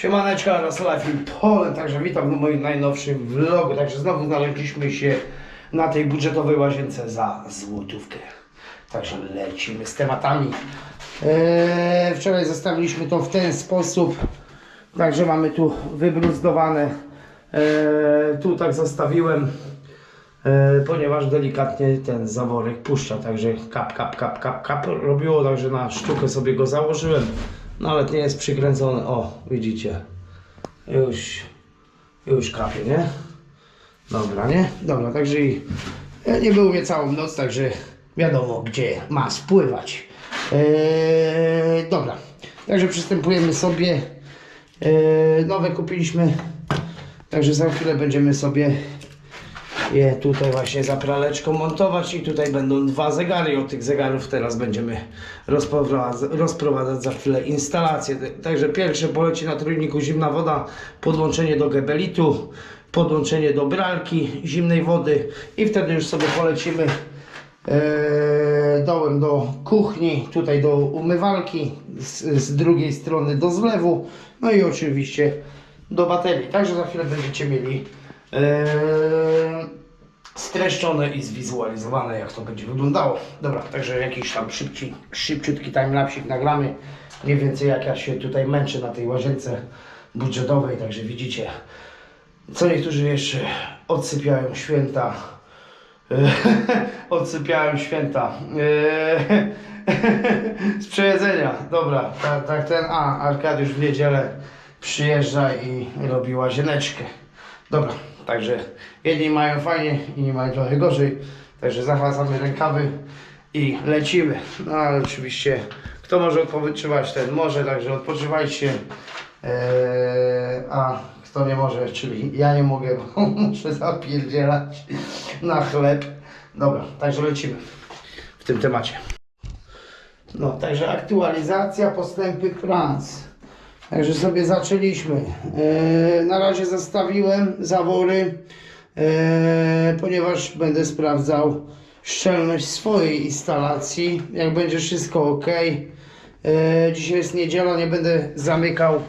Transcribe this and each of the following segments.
Siemaneczka, live in Poland, także witam w moim najnowszym vlogu. Także znowu znaleźliśmy się na tej budżetowej łazience za złotówkę. Także lecimy z tematami. Eee, wczoraj zostawiliśmy to w ten sposób. Także mamy tu wybruzdowane. Eee, tu tak zostawiłem, e, ponieważ delikatnie ten zaworek puszcza. Także kap, kap, kap, kap, kap robiło. Także na sztukę sobie go założyłem. No ale nie jest przykręcony. O, widzicie. Już, już kapie, nie? Dobra, nie? Dobra, także i e, nie był mnie całą noc, także wiadomo gdzie ma spływać. Eee, dobra, także przystępujemy sobie. Eee, nowe kupiliśmy, także za chwilę będziemy sobie je tutaj właśnie za praleczką montować i tutaj będą dwa zegary. Od tych zegarów teraz będziemy rozprowadzać, rozprowadzać za chwilę instalację. Także pierwsze poleci na trójniku zimna woda, podłączenie do gebelitu, podłączenie do bralki zimnej wody i wtedy już sobie polecimy e, dołem do kuchni, tutaj do umywalki, z, z drugiej strony do zlewu, no i oczywiście do baterii. Także za chwilę będziecie mieli e, streszczone i zwizualizowane, jak to będzie wyglądało. Dobra, także jakiś tam szybci, szybciutki timelapsik nagramy. Mniej więcej jak ja się tutaj męczę na tej łazience budżetowej, także widzicie, co niektórzy jeszcze odsypiają święta. odsypiają święta. Z przejedzenia. Dobra, tak, tak ten. A, Arkadiusz w niedzielę przyjeżdża i robi łazieneczkę. Dobra, także jedni mają fajnie, inni mają trochę gorzej. Także zachwacamy rękawy i lecimy. No ale oczywiście, kto może odpoczywać, ten może, także odpoczywajcie. Eee, a kto nie może, czyli ja nie mogę, bo muszę zapierdzielać na chleb. Dobra, także lecimy w tym temacie. No, także aktualizacja, postępy prac. Także sobie zaczęliśmy. E, na razie zostawiłem zawory, ponieważ będę sprawdzał szczelność swojej instalacji. Jak będzie wszystko ok. E, dzisiaj jest niedziela, nie będę zamykał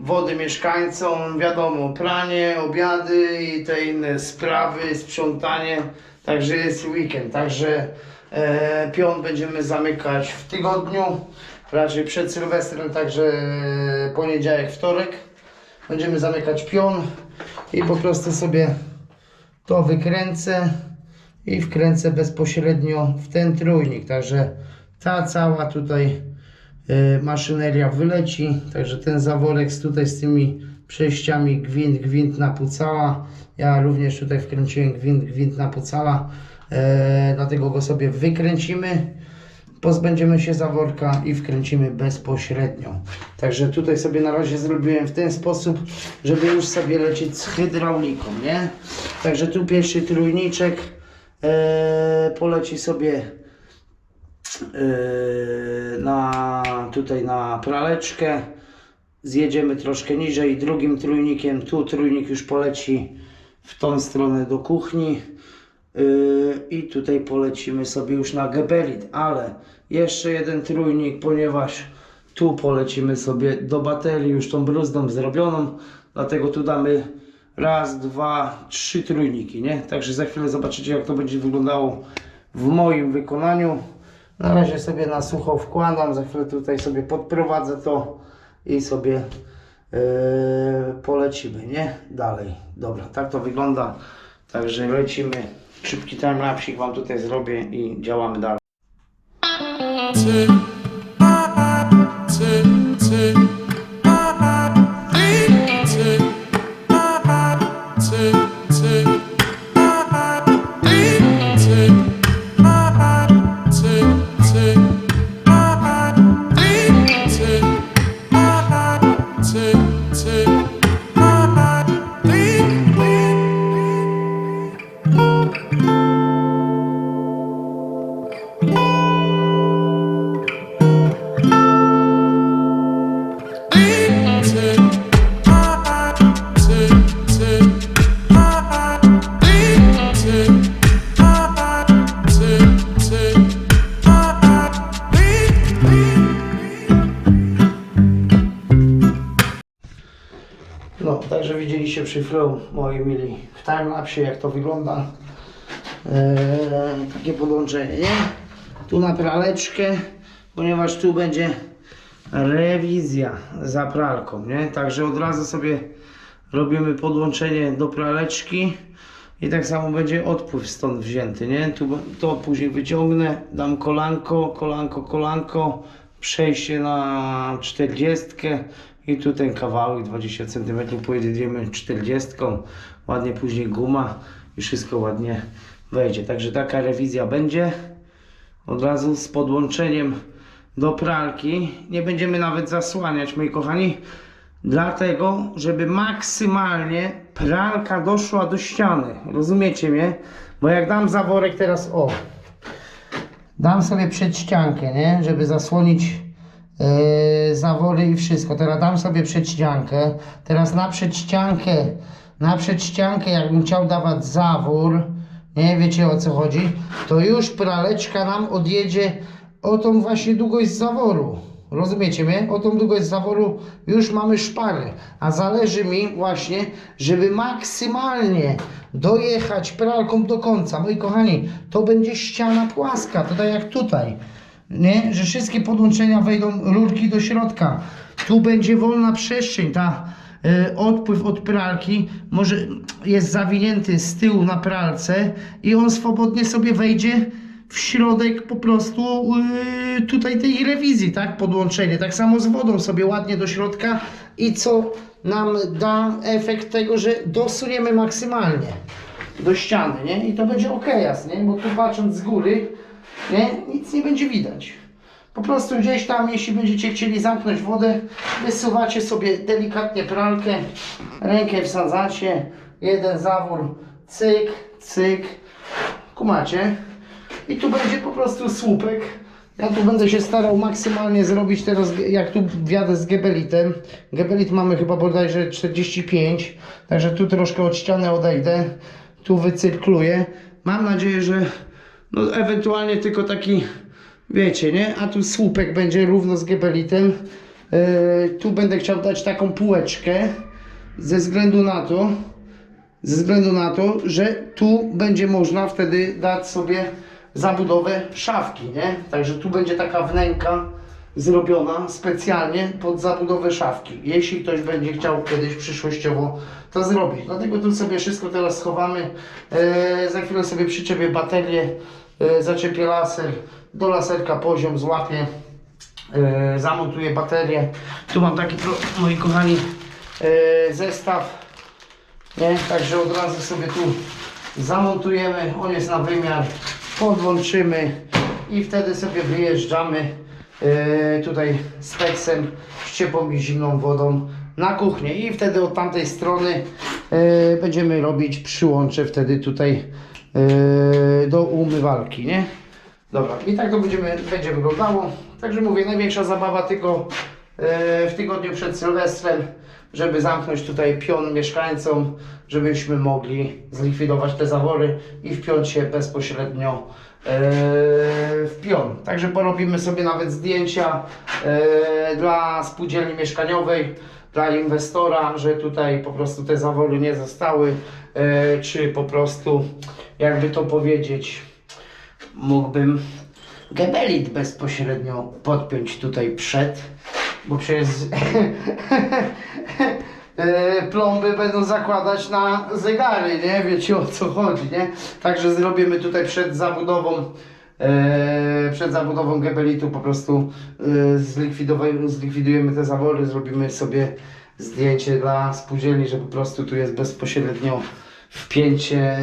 wody mieszkańcom. Wiadomo, pranie, obiady i te inne sprawy, sprzątanie. Także jest weekend. Także e, pion będziemy zamykać w tygodniu raczej przed Sylwestrem, także poniedziałek, wtorek będziemy zamykać pion i po prostu sobie to wykręcę i wkręcę bezpośrednio w ten trójnik, także ta cała tutaj y, maszyneria wyleci, także ten zaworek z tutaj z tymi przejściami gwint, gwint napucała, ja również tutaj wkręciłem gwint, gwint napucała, e, dlatego go sobie wykręcimy pozbędziemy się zaworka i wkręcimy bezpośrednio. Także tutaj sobie na razie zrobiłem w ten sposób, żeby już sobie lecieć z hydrauliką, nie? Także tu pierwszy trójniczek e, poleci sobie e, na tutaj na praleczkę. Zjedziemy troszkę niżej drugim trójnikiem. Tu trójnik już poleci w tą stronę do kuchni. Yy, I tutaj polecimy sobie już na gebelit, ale jeszcze jeden trójnik, ponieważ tu polecimy sobie do baterii już tą bruzdą zrobioną, dlatego tu damy raz, dwa, trzy trójniki, nie? Także za chwilę zobaczycie jak to będzie wyglądało w moim wykonaniu. Na razie sobie na sucho wkładam, za chwilę tutaj sobie podprowadzę to i sobie yy, polecimy, nie? Dalej. Dobra, tak to wygląda. Także lecimy. Szybki timelapsik Wam tutaj zrobię i działamy dalej. Chwilą, moi mili, w timelapsie jak to wygląda. Eee, takie podłączenie, nie? Tu na praleczkę, ponieważ tu będzie rewizja za pralką, nie? Także od razu sobie robimy podłączenie do praleczki i tak samo będzie odpływ stąd wzięty, nie? Tu to później wyciągnę, dam kolanko, kolanko, kolanko, przejście na 40 i tu ten kawałek 20 cm pojedziemy 40, ładnie później guma i wszystko ładnie wejdzie. Także taka rewizja będzie od razu z podłączeniem do pralki. Nie będziemy nawet zasłaniać, moi kochani, dlatego, żeby maksymalnie pralka doszła do ściany. Rozumiecie mnie? Bo jak dam zaworek teraz, o, dam sobie przedściankę, nie? Żeby zasłonić zawory i wszystko. Teraz dam sobie przedściankę. Teraz na przedściankę, na przedściankę, jakbym chciał dawać zawór, nie wiecie o co chodzi, to już praleczka nam odjedzie o tą właśnie długość zaworu. Rozumiecie mnie? O tą długość zaworu już mamy szpary, a zależy mi właśnie, żeby maksymalnie dojechać pralką do końca. Moi kochani, to będzie ściana płaska, to tak jak tutaj, nie? Że wszystkie podłączenia wejdą rurki do środka. Tu będzie wolna przestrzeń, ta e, odpływ od pralki może jest zawinięty z tyłu na pralce i on swobodnie sobie wejdzie w środek po prostu yy, tutaj tej rewizji, tak? Podłączenie. Tak samo z wodą sobie ładnie do środka i co nam da efekt tego, że dosuniemy maksymalnie do ściany, nie? I to będzie ok, jasnie, bo tu patrząc z góry, nie? Nic nie będzie widać. Po prostu gdzieś tam, jeśli będziecie chcieli zamknąć wodę, wysuwacie sobie delikatnie pralkę, rękę wsadzacie, jeden zawór, cyk, cyk, kumacie. I tu będzie po prostu słupek. Ja tu będę się starał maksymalnie zrobić teraz, jak tu wjadę z gebelitem. Gebelit mamy chyba bodajże 45, także tu troszkę od ściany odejdę. Tu wycyrkluję. Mam nadzieję, że no ewentualnie tylko taki, wiecie, nie? A tu słupek będzie równo z gebelitem. Yy, tu będę chciał dać taką półeczkę ze względu na to, ze względu na to, że tu będzie można wtedy dać sobie zabudowę szafki, nie? Także tu będzie taka wnęka zrobiona specjalnie pod zabudowę szafki. Jeśli ktoś będzie chciał kiedyś przyszłościowo to zrobić. Dlatego tu sobie wszystko teraz schowamy. E, za chwilę sobie przyczepię baterię, e, zaczepię laser, do laserka poziom złapię, e, zamontuję baterię. Tu mam taki, moi kochani, e, zestaw nie? Także od razu sobie tu zamontujemy, on jest na wymiar, podłączymy i wtedy sobie wyjeżdżamy e, tutaj z peksem, z ciepłą i zimną wodą na kuchnię i wtedy od tamtej strony e, będziemy robić przyłącze wtedy tutaj e, do umywalki, nie? Dobra, i tak to będziemy, będzie wyglądało. Także mówię, największa zabawa tylko w tygodniu przed Sylwestrem, żeby zamknąć tutaj pion mieszkańcom, żebyśmy mogli zlikwidować te zawory i wpiąć się bezpośrednio w pion. Także porobimy sobie nawet zdjęcia e, dla spółdzielni mieszkaniowej, dla inwestora, że tutaj po prostu te zawory nie zostały, e, czy po prostu, jakby to powiedzieć, mógłbym gebelit bezpośrednio podpiąć tutaj przed, bo przecież e, plomby będą zakładać na zegary, nie? Wiecie o co chodzi, nie? Także zrobimy tutaj przed zabudową e, przed zabudową gebelitu po prostu e, zlikwidujemy te zawory, zrobimy sobie zdjęcie dla spółdzielni, że po prostu tu jest bezpośrednio wpięcie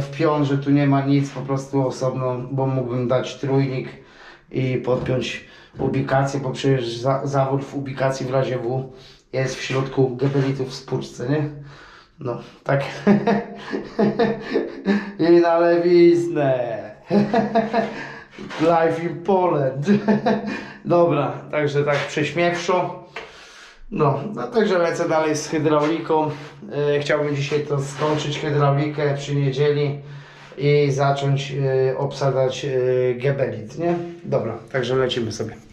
w pion, że tu nie ma nic, po prostu osobno, bo mógłbym dać trójnik i podpiąć ubikację, bo przecież za, zawód w ubikacji w razie W jest w środku gebelitu w spłuczce, nie? No, tak. I na lewiznę. Life in Poland. Dobra, także tak prześmiewszo. No, no także lecę dalej z hydrauliką. E, chciałbym dzisiaj to skończyć hydraulikę przy niedzieli i zacząć e, obsadzać e, gebelit, nie? Dobra, także lecimy sobie.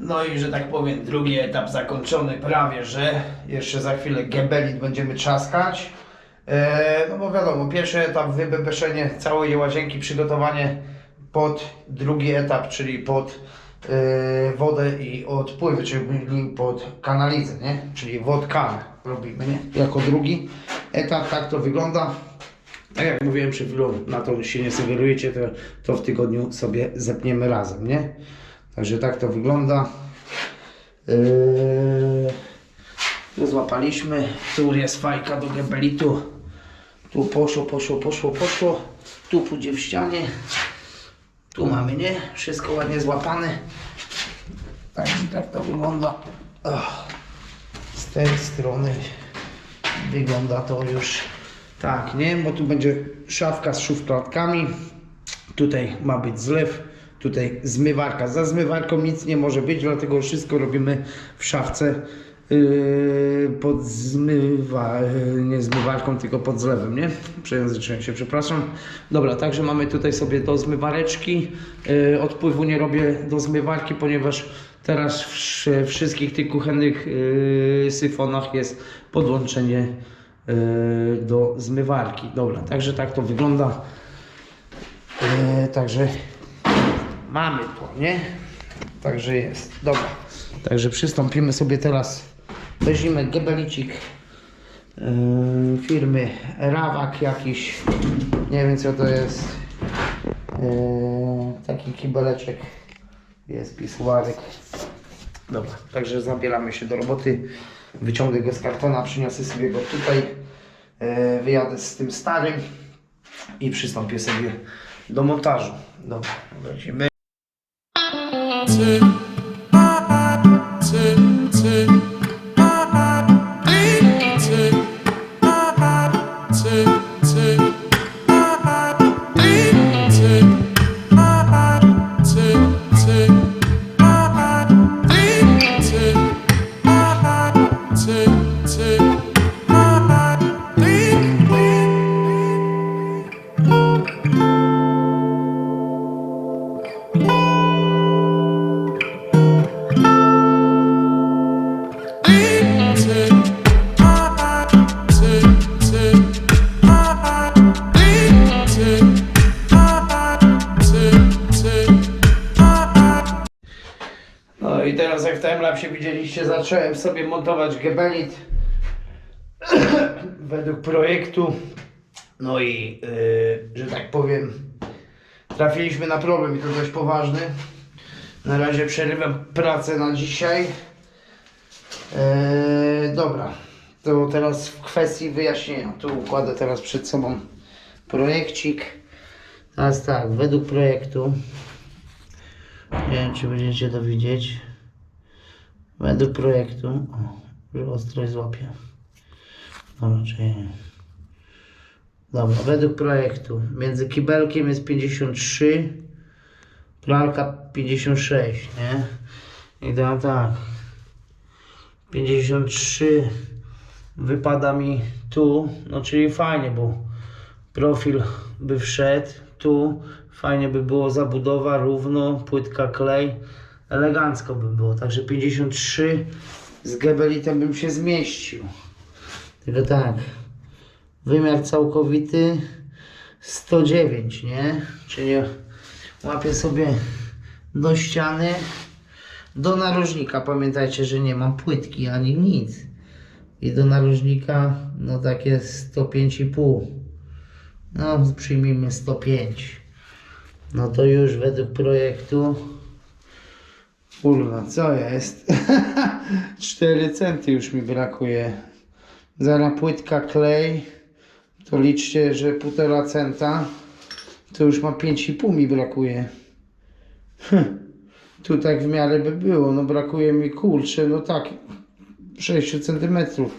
No i że tak powiem, drugi etap zakończony prawie, że jeszcze za chwilę gebelit będziemy trzaskać. E, no bo wiadomo, pierwszy etap wybebeszenie całej łazienki, przygotowanie pod drugi etap, czyli pod e, wodę i odpływy, czyli pod kanalizę, nie? Czyli wodkan robimy, nie? Jako drugi etap, tak to wygląda. Tak jak mówiłem przed chwilą, na to się nie sugerujecie, to, to w tygodniu sobie zepniemy razem, nie? Także tak to wygląda. Yy, złapaliśmy, tu jest fajka do gebelitu. Tu poszło, poszło, poszło, poszło. Tu pójdzie w ścianie. Tu mamy, nie? Wszystko ładnie złapane. Tak, tak to wygląda. Z tej strony wygląda to już tak, nie? Bo tu będzie szafka z szufladkami. Tutaj ma być zlew, tutaj zmywarka. Za zmywarką nic nie może być, dlatego wszystko robimy w szafce yy, pod zmywa, yy, nie zmywarką, tylko pod zlewem, nie? Przejęzyczyłem się, przepraszam. Dobra, także mamy tutaj sobie do zmywareczki. Yy, odpływu nie robię do zmywarki, ponieważ teraz w wsz- wszystkich tych kuchennych syfonach jest podłączenie do zmywarki. Dobra, także tak to wygląda. Także mamy to, nie? Także jest. Dobra. Także przystąpimy sobie teraz. Weźmiemy gebelicik yy, firmy Rawak jakiś. Nie wiem co to jest. Yy, taki kibeleczek. Jest pisuarek. Dobra, także zabieramy się do roboty. Wyciągnę go z kartona, przyniosę sobie go tutaj. Yy, wyjadę z tym starym i przystąpię sobie do montażu. Dobra, lecimy. certain No i teraz jak w timelapsie widzieliście, zacząłem sobie montować gebelit według projektu. No i yy, że tak powiem, trafiliśmy na problem i to dość poważny. Na razie przerywam pracę na dzisiaj. Yy, dobra, to teraz w kwestii wyjaśnienia. Tu układę teraz przed sobą projekcik. Teraz tak, według projektu nie wiem, czy będziecie to widzieć. Według projektu. O, że ostrość złapie. Dobra, czyli... Dobra, według projektu. Między kibelkiem jest 53, pralka 56, nie? I teraz tak. 53 wypada mi tu, no czyli fajnie, bo profil by wszedł tu, fajnie by było zabudowa, równo, płytka klej, elegancko by było, także 53 z gebelitem bym się zmieścił. Tylko tak, wymiar całkowity 109, nie? Czyli łapię sobie do ściany, do narożnika, pamiętajcie, że nie mam płytki ani nic. I do narożnika, no takie 105,5. No, przyjmijmy 105. No to już według projektu. Kurwa, co jest? 4 centy już mi brakuje. Zara płytka klej. To liczcie, że 1,5 centa. To już ma 5,5 mi brakuje. Hm. Tu tak w miarę by było. No brakuje mi kurczę, no tak. 6 centymetrów.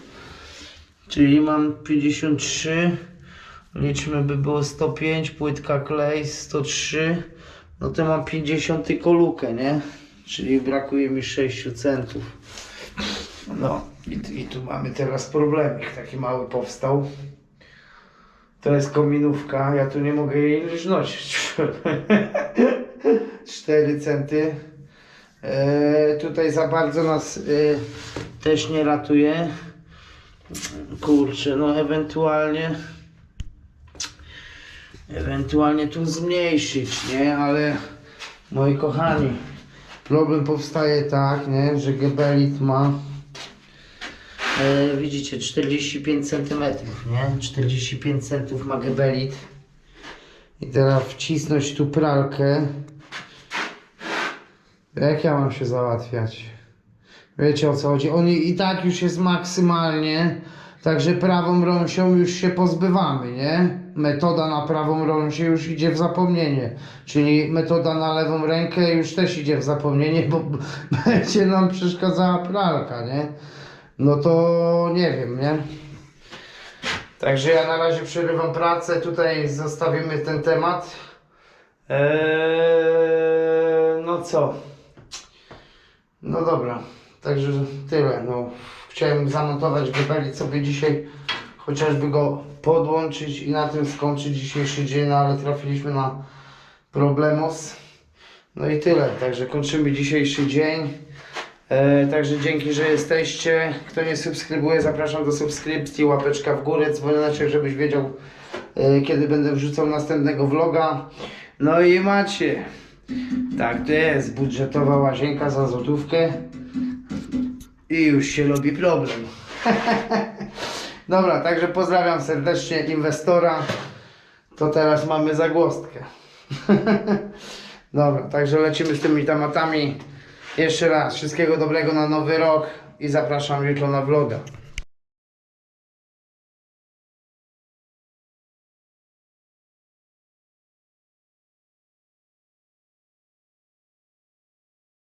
Czyli mam 53. Liczmy by było 105, płytka klej 103. No to mam 50 tylko lukę, nie? Czyli brakuje mi 6 centów. No i, i tu mamy teraz problemik taki mały powstał. To jest kominówka, ja tu nie mogę jej znosić. 4 centy. E, tutaj za bardzo nas e, też nie ratuje. Kurczę, no ewentualnie ewentualnie tu zmniejszyć, nie? Ale moi kochani, problem powstaje tak, nie? Że gebelit ma e, widzicie 45 cm, nie? 45 cm ma gebelit. I teraz wcisnąć tu pralkę. Jak ja mam się załatwiać? Wiecie o co chodzi? On i tak już jest maksymalnie, także prawą rąsią już się pozbywamy, nie? Metoda na prawą rąsię już idzie w zapomnienie, czyli metoda na lewą rękę już też idzie w zapomnienie, bo będzie nam przeszkadzała pralka, nie? No to nie wiem, nie? Także ja na razie przerywam pracę, tutaj zostawimy ten temat. Eee, no co? No dobra, także tyle. No, chciałem zamontować gebelit sobie dzisiaj, chociażby go podłączyć i na tym skończyć dzisiejszy dzień, no, ale trafiliśmy na problemos. No i tyle, także kończymy dzisiejszy dzień. E, także dzięki, że jesteście. Kto nie subskrybuje, zapraszam do subskrypcji, łapeczka w górę, dzwoneczek, żebyś wiedział, e, kiedy będę wrzucał następnego vloga. No i macie. Tak to jest, budżetowa łazienka za złotówkę i już się robi problem. Dobra, także pozdrawiam serdecznie inwestora. To teraz mamy zagłostkę. Dobra, także lecimy z tymi tematami. Jeszcze raz, wszystkiego dobrego na nowy rok i zapraszam jutro na vloga.